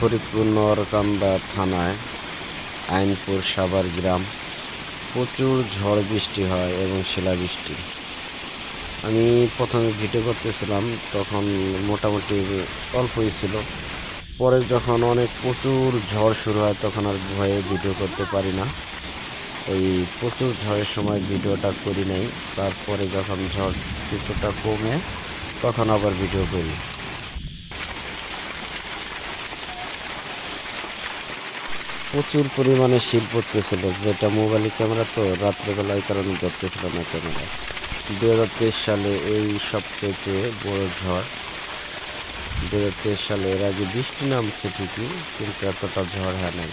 ফরিদপুর নরকান্দা থানায় আইনপুর সাভার গ্রাম। প্রচুর ঝড় বৃষ্টি হয় এবং শিলাবৃষ্টি। আমি প্রথমে ভিডিও করতেছিলাম, তখন মোটামুটি অল্পই ছিল। পরে যখন অনেক প্রচুর ঝড় শুরু হয়, তখন আর ভয়ে ভিডিও করতে পারি না। ওই প্রচুর ঝড়ের সময় ভিডিওটা করি নাই। তারপরে যখন ঝড় কিছুটা কমে, তখন আবার ভিডিও করি। প্রচুর পরিমাণে শীত পড়তেছিল। যেটা মোবাইল ক্যামেরা তো রাত্রেবেলা এই কারণে ধরতেছিল না ক্যামেরা দু হাজার তেইশ সালে এই সবচেয়ে বড় ঝড়। দু হাজার তেইশ সালে এর আগে বৃষ্টি নামছে ঠিকই, কিন্তু এতটা ঝড় হয় নাই।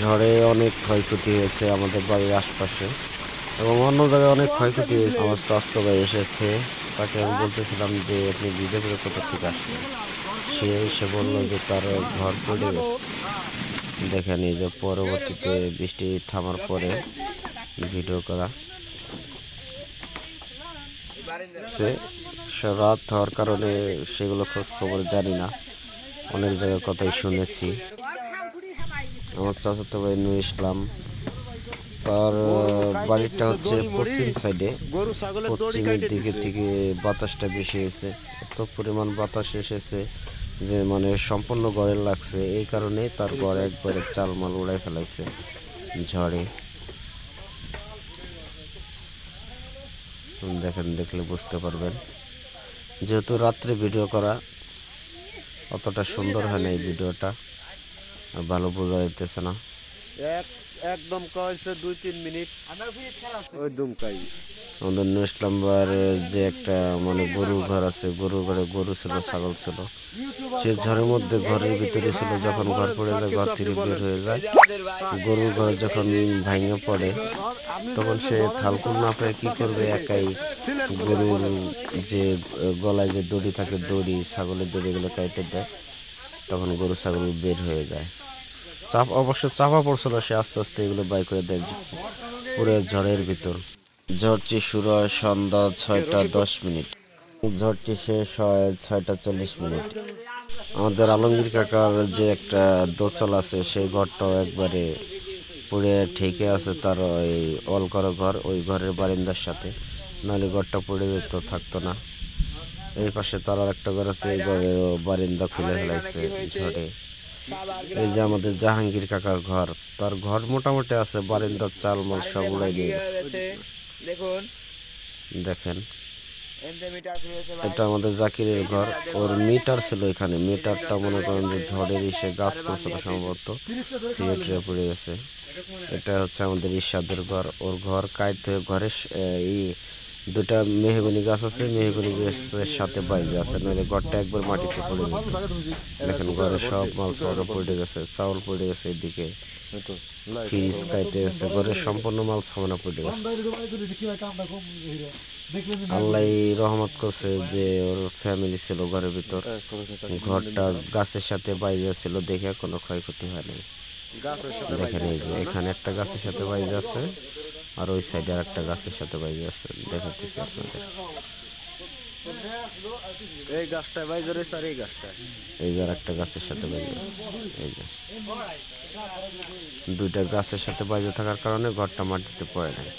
ঝড়ে অনেক ক্ষয়ক্ষতি হয়েছে আমাদের বাড়ির আশপাশে এবং অন্য জায়গায় অনেক ক্ষয়ক্ষতি হয়েছে। আমার স্বাস্থ্য ভাই এসেছে, তাকে আমি বলতেছিলাম যে আপনি বিজেপির কোথা থেকে আসলেন সে এসে বলল যে তার ঘর পড়ে গেছে। দেখেন এই যে পরবর্তীতে বৃষ্টি থামার পরে ভিডিও করা রাত হওয়ার কারণে সেগুলো খোঁজ খবর জানি না। অনেক জায়গায় কথাই শুনেছি। আমার চাচাতো ভাই নুর ইসলাম, তার বাড়িটা হচ্ছে পশ্চিম সাইডে পশ্চিমের দিকে থেকে বাতাসটা বেশি এসেছে এত পরিমাণ বাতাস এসেছে। যে মানে সম্পূর্ণ গড়ে লাগছে এই কারণে তার গড়ে একবারে চালমাল উড়াই ফেলাইছে ঝড়ে। দেখেন দেখলে বুঝতে পারবেন। যেহেতু রাত্রে ভিডিও করা অতটা সুন্দর হয় না এই ভিডিওটা আর ভালো বোঝা যাইতেছে না। একদম কয়েছে দুই তিন মিনিট। ওই দুমকাই। আমাদের নুর ইসলামবার যে একটা মানে গরু ঘর আছে গরু ঘরে গরু ছিল, ছাগল ছিল। সে ঝড়ের মধ্যে ঘরের ভিতরে ছিল, যখন ঘর পড়ে যায়, ঘর থেকে বের হয়ে যায়। গরুর ঘরে যখন ভাঙে পড়ে, তখন সে থালকুল না পেয়ে কী করবে? একাই গরুর যে গলায় যে দড়ি থাকে, দড়ি, ছাগলের দড়িগুলো কেটে দেয়। তখন গরু, ছাগল বের হয়ে যায়। চাপ, অবশ্য চাপা পড়ছিল, সে আস্তে আস্তে এগুলো বাই করে দেয়, পুরো ঝড়ের ভিতর। ঝড়টি শুরু হয় সন্ধ্যা ছয়টা দশ মিনিট। ঝড়টি শেষ হয় ছয়টা চল্লিশ মিনিট। আমাদের আলমগীর কাকার যে একটা দোচল আছে সেই ঘরটাও একবারে পুড়ে ঠেকে আছে তার ওই অল করা ঘর ওই ঘরের বারিন্দার সাথে। নাহলে ঘরটা পড়ে যেত থাকতো না। এই পাশে তার আর একটা ঘর আছে এই ঘরের বারিন্দা খুলে ফেলাইছে ঝড়ে। এই যে আমাদের জাহাঙ্গীর কাকার ঘর তার ঘর মোটামুটি আছে বারিন্দার চালমাল সব উড়াই নিয়ে গেছে। দেখুন। দেখেন। এটা আমাদের জাকিরের ঘর। ওর মিটার ছিল এখানে। মিটারটা মনে করেন যে ঝড়ের ইসে গাছ পড়ছিল সম্ভবত। সিলেটে পড়ে গেছে। এটা হচ্ছে আমাদের ইশাদের ঘর। ওর ঘর কায়িত ঘরে এই দুটা মেহগনি গাছ আছে, মেহগনি গাছের সাথে বাইজে আছে, নইলে ঘরটা একবার মাটিতে পড়ে যেত। দেখেন ঘরে সব মাল সামানা পড়ে গেছে, চাউল পড়ে গেছে এদিকে, ফ্রিজ কাইতে গেছে ঘরের সম্পূর্ণ মাল সামানা পড়ে গেছে। আল্লাহ রহমত করছে যে ওর ফ্যামিলি ছিল ঘরের ভিতর। ঘরটা গাছের সাথে বাইজা ছিল, দেখে কোনো ক্ষয়ক্ষতি হয় সাথে দেখেন এই যে, এখানে একটা গাছের সাথে বাইজা আছে। আর ওই সাইডে আর একটা গাছের সাথে বাইজা আছে দেখাতেছি আপনাদের। এই গাছটা ভাই ধরে স্যার এই গাছটা এই যে আর একটা গাছের সাথে বাইজা আছে এই যে। দুইটা গাছের সাথে বাইজে থাকার কারণে ঘরটা মাটিতে পড়ে নাই।